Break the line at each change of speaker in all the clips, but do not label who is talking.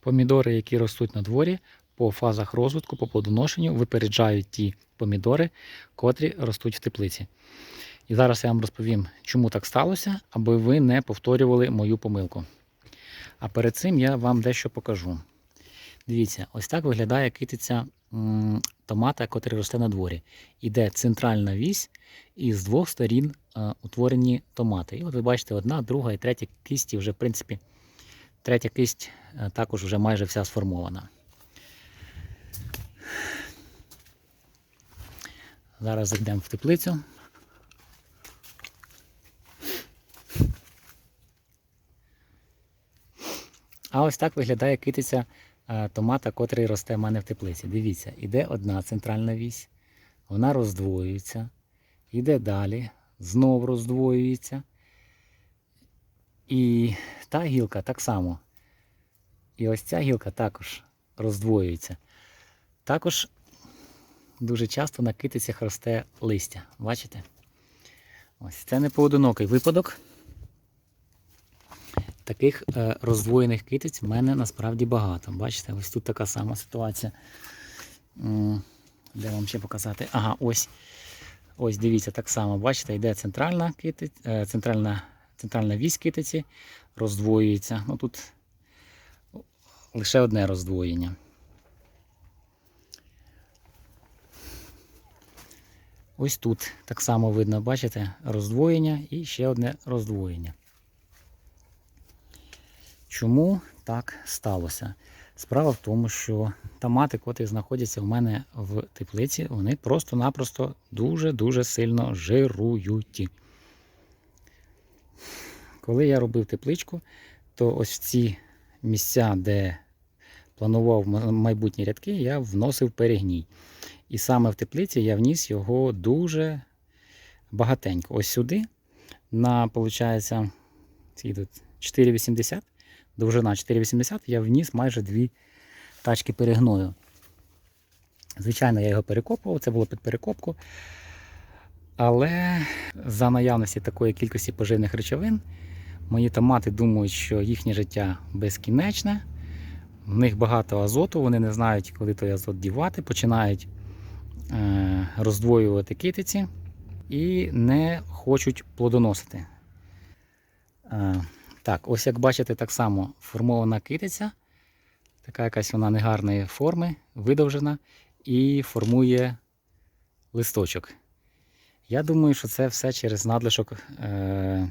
Помідори, які ростуть на дворі, по фазах розвитку, по плодоношенню, випереджають ті помідори, котрі ростуть в теплиці. І зараз я вам розповім, чому так сталося, аби ви не повторювали мою помилку. А перед цим я вам дещо покажу. Дивіться, ось так виглядає китиця томата, котрий росте на дворі. Іде центральна вісь, і з двох сторін е, утворені томати. І от ви бачите, одна, друга і третя кисті вже, в принципі, третя кисть е, також вже майже вся сформована. Зараз зайдемо в теплицю. А ось так виглядає китиця е, томата, котрий росте в мене в теплиці. Дивіться, іде одна центральна вісь, вона роздвоюється, іде далі, знов роздвоюється. І та гілка так само. І ось ця гілка також роздвоюється. Також дуже часто на китицях росте листя. Бачите? Ось це не поодинокий випадок. Таких е, роздвоєних китиць в мене насправді багато. Бачите, ось тут така сама ситуація. Де вам ще показати? Ага, ось. Ось дивіться, так само, бачите, йде центральна китиць, е, центральна, центральна вісь китиці, роздвоюється. Ну тут лише одне роздвоєння. Ось тут так само видно, бачите, роздвоєння і ще одне роздвоєння. Чому так сталося? Справа в тому, що томати, котрі знаходяться в мене в теплиці, вони просто-напросто дуже-дуже сильно жирують. Коли я робив тепличку, то ось в ці місця, де планував майбутні рядки, я вносив перегній. І саме в теплиці я вніс його дуже багатенько. Ось сюди, на, виходить, 4,80, довжина 4,80, я вніс майже дві тачки перегною. Звичайно, я його перекопував, це було під перекопку. Але за наявності такої кількості поживних речовин, мої томати думають, що їхнє життя безкінечне. В них багато азоту, вони не знають, коли той азот дівати, починають е, роздвоювати китиці і не хочуть плодоносити. Е, так, ось як бачите, так само формована китиця, така якась вона негарної форми, видовжена, і формує листочок. Я думаю, що це все через надлишок е,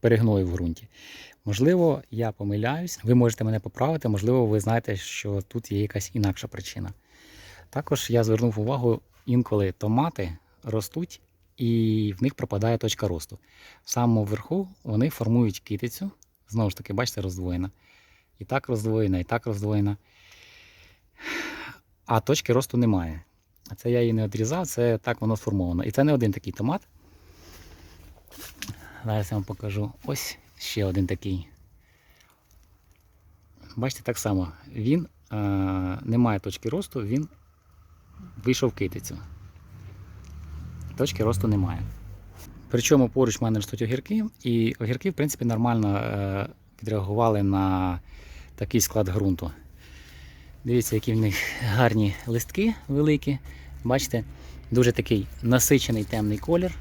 перегною в ґрунті. Можливо, я помиляюсь, ви можете мене поправити, можливо, ви знаєте, що тут є якась інакша причина. Також я звернув увагу, інколи томати ростуть і в них пропадає точка росту. В самому верху вони формують китицю, знову ж таки, бачите, роздвоєна. І так роздвоєна, і так роздвоєна. А точки росту немає. Це я її не відрізав, це так воно сформовано. І це не один такий томат. Зараз я вам покажу. Ось ще один такий. Бачите, так само. Він е, не має точки росту, він вийшов китицю. Точки росту немає. Причому поруч в мене ростуть огірки, і огірки, в принципі, нормально е, відреагували на такий склад ґрунту. Дивіться, які в них гарні листки великі. Бачите, дуже такий насичений темний колір.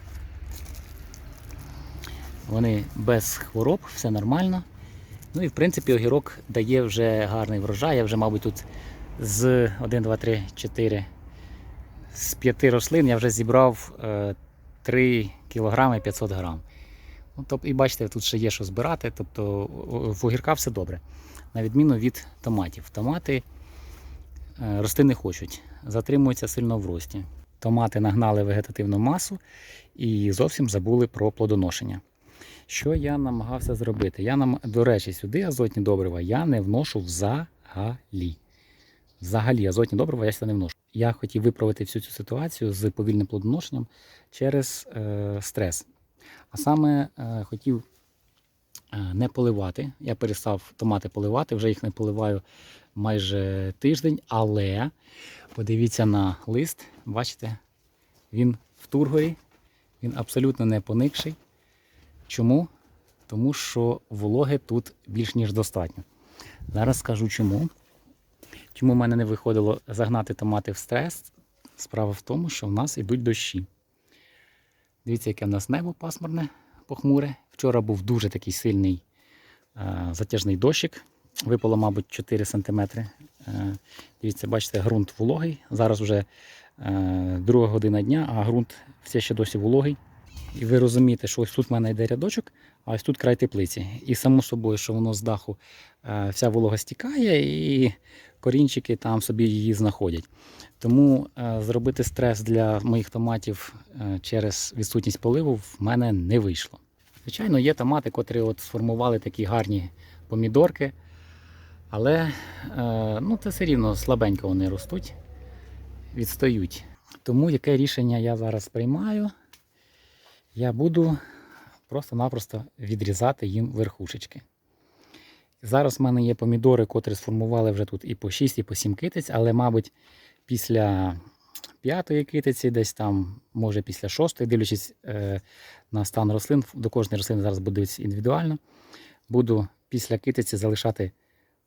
Вони без хвороб, все нормально. Ну і в принципі огірок дає вже гарний врожай. Я вже, мабуть, тут з 1, 2, 3, 4, з 5 рослин я вже зібрав е, 3 кг 500 грам. Ну, тобто, і бачите, тут ще є що збирати, тобто в огірка все добре. На відміну від томатів. Томати е, рости не хочуть, затримуються сильно в рості. Томати нагнали вегетативну масу і зовсім забули про плодоношення. Що я намагався зробити? Я нам, до речі, сюди азотні добрива я не вношу взагалі. Взагалі, азотні добрива я сюди не вношу. Я хотів виправити всю цю ситуацію з повільним плодоношенням через е, стрес. А саме е, хотів е, не поливати. Я перестав томати поливати, вже їх не поливаю майже тиждень, але подивіться на лист, бачите, він в тургорі, він абсолютно не поникший. Чому? Тому що вологи тут більш ніж достатньо. Зараз скажу чому. Чому в мене не виходило загнати томати в стрес? Справа в тому, що в нас йдуть дощі. Дивіться, яке в нас небо пасмурне, похмуре. Вчора був дуже такий сильний е, затяжний дощик. Випало, мабуть, 4 см. Е, дивіться, бачите, ґрунт вологий. Зараз вже е, друга година дня, а ґрунт все ще досі вологий. І ви розумієте, що ось тут в мене йде рядочок, а ось тут край теплиці. І само собою, що воно з даху е, вся волога стікає, і корінчики там собі її знаходять. Тому е, зробити стрес для моїх томатів е, через відсутність поливу в мене не вийшло. Звичайно, є томати, котрі от сформували такі гарні помідорки, але ну, це все рівно слабенько вони ростуть, відстають. Тому яке рішення я зараз приймаю? Я буду просто-напросто відрізати їм верхушечки. Зараз в мене є помідори, котрі сформували вже тут і по 6, і по 7 китиць, але, мабуть, після п'ятої китиці, десь там, може після шостої, дивлячись е, на стан рослин, до кожної рослини зараз буде індивідуально. Буду після китиці залишати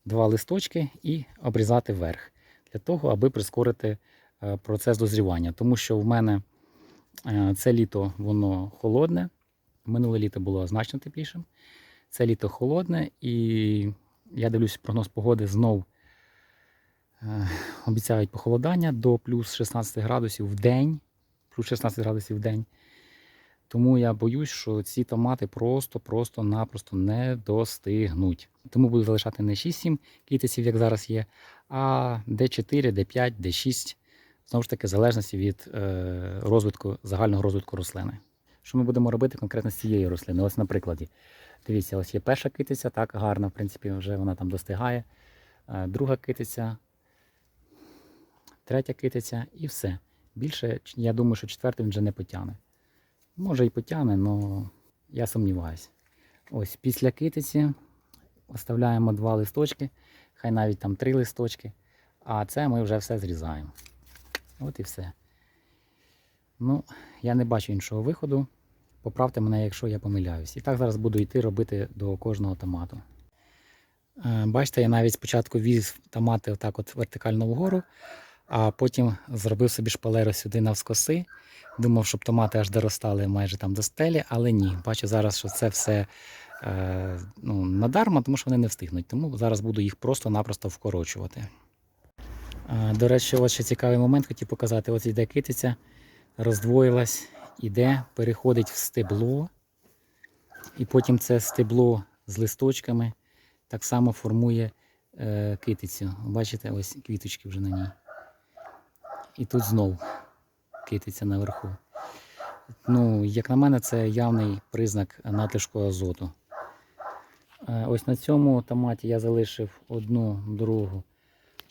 два листочки і обрізати верх для того, аби прискорити е, процес дозрівання. Тому що в мене це літо воно холодне, минуле літо було значно теплішим. Це літо холодне, і я дивлюсь прогноз погоди знов е, обіцяють похолодання до плюс 16 градусів в день. Плюс 16 градусів в день. Тому я боюсь, що ці томати просто-просто-напросто не достигнуть. Тому буду залишати не 6-7 китиців, як зараз є, а D4, D5, D6. Знову ж таки, в залежності від е, розвитку, загального розвитку рослини. Що ми будемо робити конкретно з цієї рослини? Ось на прикладі. Дивіться, ось є перша китиця, так, гарна, в принципі, вже вона там достигає. Е, Друга китиця, третя китиця і все. Більше, я думаю, що четвертий він вже не потягне. Може і потягне, але я сумніваюся. Ось після китиці оставляємо два листочки, хай навіть там три листочки. А це ми вже все зрізаємо. От і все. Ну, я не бачу іншого виходу. Поправте мене, якщо я помиляюсь. І так зараз буду йти робити до кожного томату. Е, Бачите, я навіть спочатку віз томати отак от вертикально вгору, а потім зробив собі шпалеру сюди навскоси. Думав, щоб томати аж доростали майже там до стелі, але ні. Бачу зараз, що це все е, ну, надарма, тому що вони не встигнуть. Тому зараз буду їх просто-напросто вкорочувати. До речі, ось ще цікавий момент хотів показати. Ось йде китиця, роздвоїлась, іде, переходить в стебло. І потім це стебло з листочками так само формує е, китицю. Бачите, ось квіточки вже на ній. І тут знов китиця наверху. Ну, як на мене, це явний признак надлишку азоту. Е, Ось на цьому томаті я залишив одну, другу,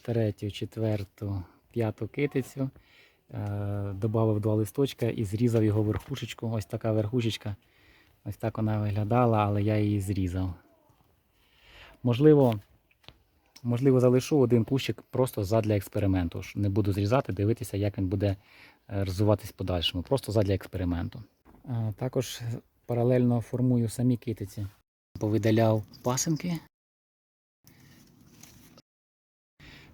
третю, четверту, п'яту китицю. Е, Добавив два листочка і зрізав його верхушечку. Ось така верхушечка. Ось так вона виглядала, але я її зрізав. Можливо, можливо, залишу один кущик просто задля експерименту. Не буду зрізати, дивитися, як він буде е, розвиватись в подальшому. Просто задля експерименту. Е, Також паралельно формую самі китиці. Повидаляв пасинки.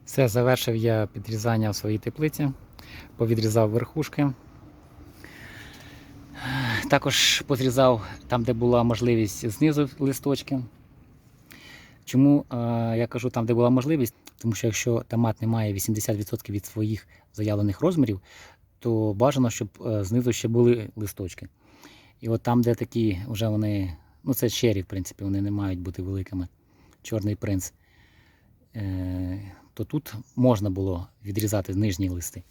Все, завершив я підрізання в своїй теплиці, повідрізав верхушки. Також позрізав там, де була можливість знизу листочки. Чому е, я кажу там, де була можливість? Тому що якщо томат не має 80% від своїх заявлених розмірів, то бажано, щоб е, знизу ще були листочки. І от там, де такі вже вони, ну це чері, в принципі, вони не мають бути великими. Чорний принц, е, то тут можна було відрізати нижні листи.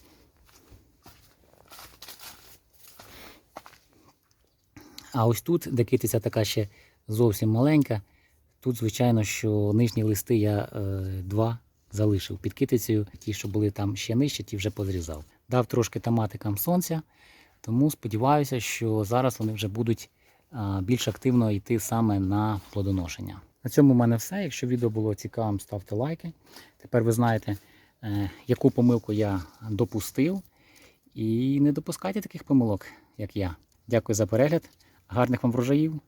А ось тут, де китиця така ще зовсім маленька, тут, звичайно, що нижні листи я е, два залишив під китицею. Ті, що були там ще нижче, ті вже позрізав. Дав трошки томатикам сонця, тому сподіваюся, що зараз вони вже будуть більш активно йти саме на плодоношення. На цьому в мене все. Якщо відео було цікавим, ставте лайки. Тепер ви знаєте, е, яку помилку я допустив. І не допускайте таких помилок, як я. Дякую за перегляд. Гарних вам врожаїв!